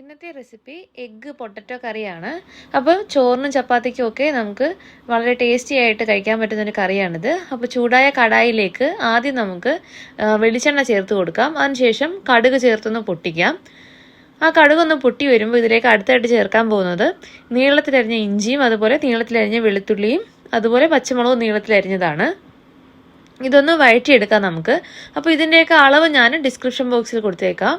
ഇന്നത്തെ recipe egg potato കറിയാണ്. അപ്പോൾ ചോറിനും ചപ്പാത്തിക്കും ഒക്കെ നമുക്ക് വളരെ ടേസ്റ്റി ആയിട്ട് കഴിക്കാൻ പറ്റുന്ന ഒരു കറിയാണിത്. അപ്പോൾ ചൂടായ കടായിലേക്ക് ആദ്യം നമുക്ക് വെളിച്ചെണ്ണ ചേർത്ത് കൊടുക്കാം. അതിനുശേഷം കടുക് ചേർത്തൊന്ന് പൊട്ടിക്കാം. ആ കടുകൊന്ന് പൊട്ടി വരുമ്പോൾ ഇതിലേക്ക് അടുത്തായിട്ട് ചേർക്കാൻ പോകുന്നത് നീളത്തിലരിഞ്ഞ ഇഞ്ചിയും അതുപോലെ നീളത്തിലരിഞ്ഞ വെളുത്തുള്ളിയും അതുപോലെ പച്ചമുളകും നീളത്തിലരിഞ്ഞതാണ് ഇതൊന്ന് വഴറ്റിയെടുക്കാം നമുക്ക്. അപ്പോൾ ഇതിന്റെയൊക്കെ അളവ് ഞാൻ ഡിസ്ക്രിപ്ഷൻ ബോക്സിൽ കൊടുത്തേക്കാം.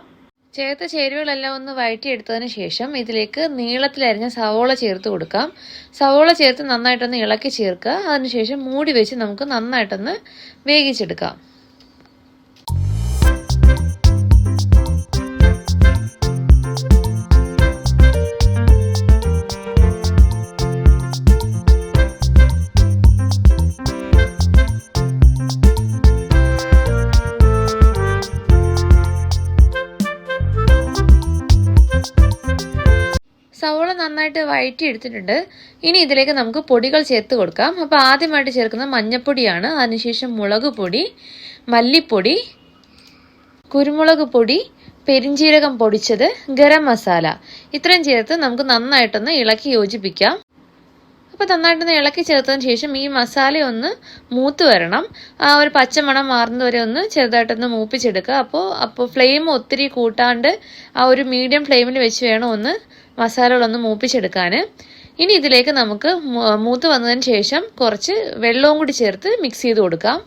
ചേർത്ത ചേരുവകളെല്ലാം ഒന്ന് വഴറ്റിയെടുത്തതിന് ശേഷം ഇതിലേക്ക് നീളത്തിലരിഞ്ഞ സവോള ചേർത്ത് കൊടുക്കാം. സവോള ചേർത്ത് നന്നായിട്ടൊന്ന് ഇളക്കി ചേർക്കുക. അതിനുശേഷം മൂടി വെച്ച് നമുക്ക് നന്നായിട്ടൊന്ന് വേവിച്ചെടുക്കാം. സവോള നന്നായിട്ട് വഴറ്റി എടുത്തിട്ടുണ്ട് ഇനി ഇതിലേക്ക് നമുക്ക് പൊടികൾ ചേർത്ത് കൊടുക്കാം. അപ്പോൾ ആദ്യമായിട്ട് ചേർക്കുന്ന മഞ്ഞപ്പൊടിയാണ്. അതിനുശേഷം മുളക് പൊടി മല്ലിപ്പൊടി കുരുമുളക് പൊടി പെരിഞ്ജീരകം പൊടിച്ചത് ഗരം മസാല. ഇത്രയും ചേർത്ത് നമുക്ക് നന്നായിട്ടൊന്ന് ഇളക്കി യോജിപ്പിക്കാം. അപ്പോൾ നന്നായിട്ടൊന്ന് ഇളക്കി ചേർത്തതിന് ശേഷം ഈ മസാല ഒന്ന് മൂത്ത് വരണം. ആ ഒരു പച്ചമണം മാറുന്നത് വരെ ഒന്ന് ചെറുതായിട്ടൊന്ന് മൂപ്പിച്ചെടുക്കുക. അപ്പോൾ അപ്പോൾ ഫ്ലെയിം ഒത്തിരി കൂട്ടാണ്ട് ആ ഒരു മീഡിയം ഫ്ലെയിമിൽ വെച്ച് വേണം ഒന്ന് മസാലകളൊന്ന് മൂപ്പിച്ചെടുക്കാൻ ഇനി ഇതിലേക്ക് നമുക്ക് മൂത്ത് വന്നതിന് ശേഷം കുറച്ച് വെള്ളവും കൂടി ചേർത്ത് മിക്സ് ചെയ്ത് കൊടുക്കാം.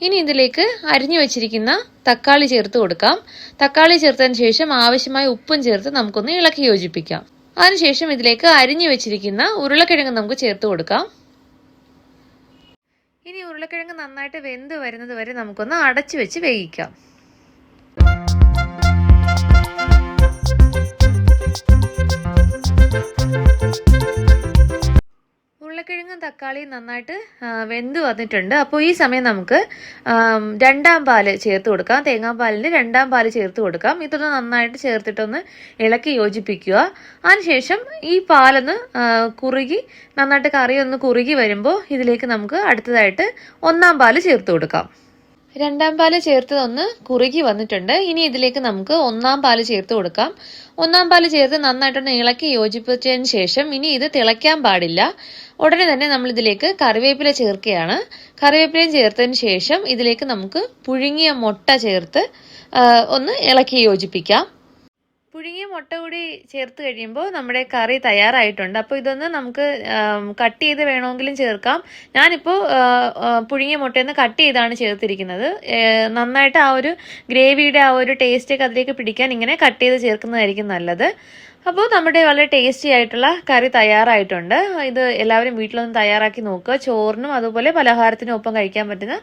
ഇനി ഇതിലേക്ക് അരിഞ്ഞു വെച്ചിരിക്കുന്ന തക്കാളി ചേർത്ത് കൊടുക്കാം. തക്കാളി ചേർത്തതിന് ശേഷം ആവശ്യമായ ഉപ്പും ചേർത്ത് നമുക്കൊന്ന് ഇളക്കി യോജിപ്പിക്കാം. അതിനുശേഷം ഇതിലേക്ക് അരിഞ്ഞു വെച്ചിരിക്കുന്ന ഉരുളക്കിഴങ്ങ് നമുക്ക് ചേർത്ത് കൊടുക്കാം. ഇനി ഉരുളക്കിഴങ്ങ് നന്നായിട്ട് വെന്ത് വരുന്നത് വരെ നമുക്കൊന്ന് അടച്ചു വെച്ച് വേവിക്കാം. തക്കാളിയും നന്നായിട്ട് വെന്ത് വന്നിട്ടുണ്ട്. അപ്പോൾ ഈ സമയം നമുക്ക് രണ്ടാം പാൽ ചേർത്ത് കൊടുക്കാം. തേങ്ങാപ്പാലിന് രണ്ടാം പാൽ ചേർത്ത് കൊടുക്കാം. ഇതൊന്ന് നന്നായിട്ട് ചേർത്തിട്ടൊന്ന് ഇളക്കി യോജിപ്പിക്കുക. അതിനുശേഷം ഈ പാലൊന്ന് കുറുകി നന്നായിട്ട് കറി ഒന്ന് കുറുകി വരുമ്പോൾ ഇതിലേക്ക് നമുക്ക് അടുത്തതായിട്ട് ഒന്നാം പാൽ ചേർത്ത് കൊടുക്കാം. രണ്ടാം പാൽ ചേർത്തതൊന്ന് കുറുകി വന്നിട്ടുണ്ട്. ഇനി ഇതിലേക്ക് നമുക്ക് ഒന്നാം പാൽ ചേർത്ത് കൊടുക്കാം. ഒന്നാം പാൽ ചേർത്ത് നന്നായിട്ടൊന്ന് ഇളക്കി യോജിപ്പിച്ചതിന് ശേഷം ഇനി ഇത് തിളയ്ക്കാൻ പാടില്ല. ഉടനെ തന്നെ നമ്മൾ ഇതിലേക്ക് കറിവേപ്പില ചേർക്കുകയാണ്. കറിവേപ്പിലയും ചേർത്തതിന് ശേഷം ഇതിലേക്ക് നമുക്ക് പുഴുങ്ങിയ മുട്ട ചേർത്ത് ഒന്ന് ഇളക്കി യോജിപ്പിക്കാം. പുഴുങ്ങിയ മുട്ട കൂടി ചേർത്ത് കഴിയുമ്പോൾ നമ്മുടെ കറി തയ്യാറായിട്ടുണ്ട്. അപ്പോൾ ഇതൊന്ന് നമുക്ക് കട്ട് ചെയ്ത് വേണമെങ്കിലും ചേർക്കാം. ഞാനിപ്പോൾ പുഴുങ്ങിയ മുട്ടയിൽ നിന്ന് കട്ട് ചെയ്താണ് ചേർത്തിരിക്കുന്നത്. നന്നായിട്ട് ആ ഒരു ഗ്രേവിയുടെ ആ ഒരു ടേസ്റ്റൊക്കെ അതിലേക്ക് പിടിക്കാൻ ഇങ്ങനെ കട്ട് ചെയ്ത് ചേർക്കുന്നതായിരിക്കും നല്ലത്. അപ്പോൾ നമ്മുടെ വളരെ ടേസ്റ്റി ആയിട്ടുള്ള കറി തയ്യാറായിട്ടുണ്ട്. ഇത് എല്ലാവരും വീട്ടിലൊന്ന് തയ്യാറാക്കി നോക്കുക. ചോറിനും അതുപോലെ പലഹാരത്തിനും ഒപ്പം കഴിക്കാൻ പറ്റുന്ന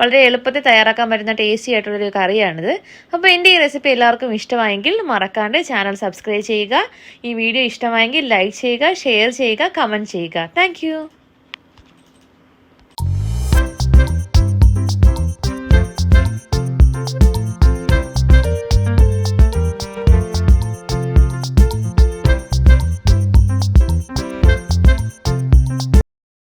വളരെ എളുപ്പത്തിൽ തയ്യാറാക്കാൻ പറ്റുന്ന ടേസ്റ്റി ആയിട്ടുള്ളൊരു കറിയാണിത്. അപ്പോൾ എന്റെ ഈ റെസിപ്പി എല്ലാവർക്കും ഇഷ്ടമായെങ്കിൽ മറക്കാണ്ട് ചാനൽ സബ്സ്ക്രൈബ് ചെയ്യുക. ഈ വീഡിയോ ഇഷ്ടമായെങ്കിൽ ലൈക്ക് ചെയ്യുക ഷെയർ ചെയ്യുക കമന്റ് ചെയ്യുക. താങ്ക്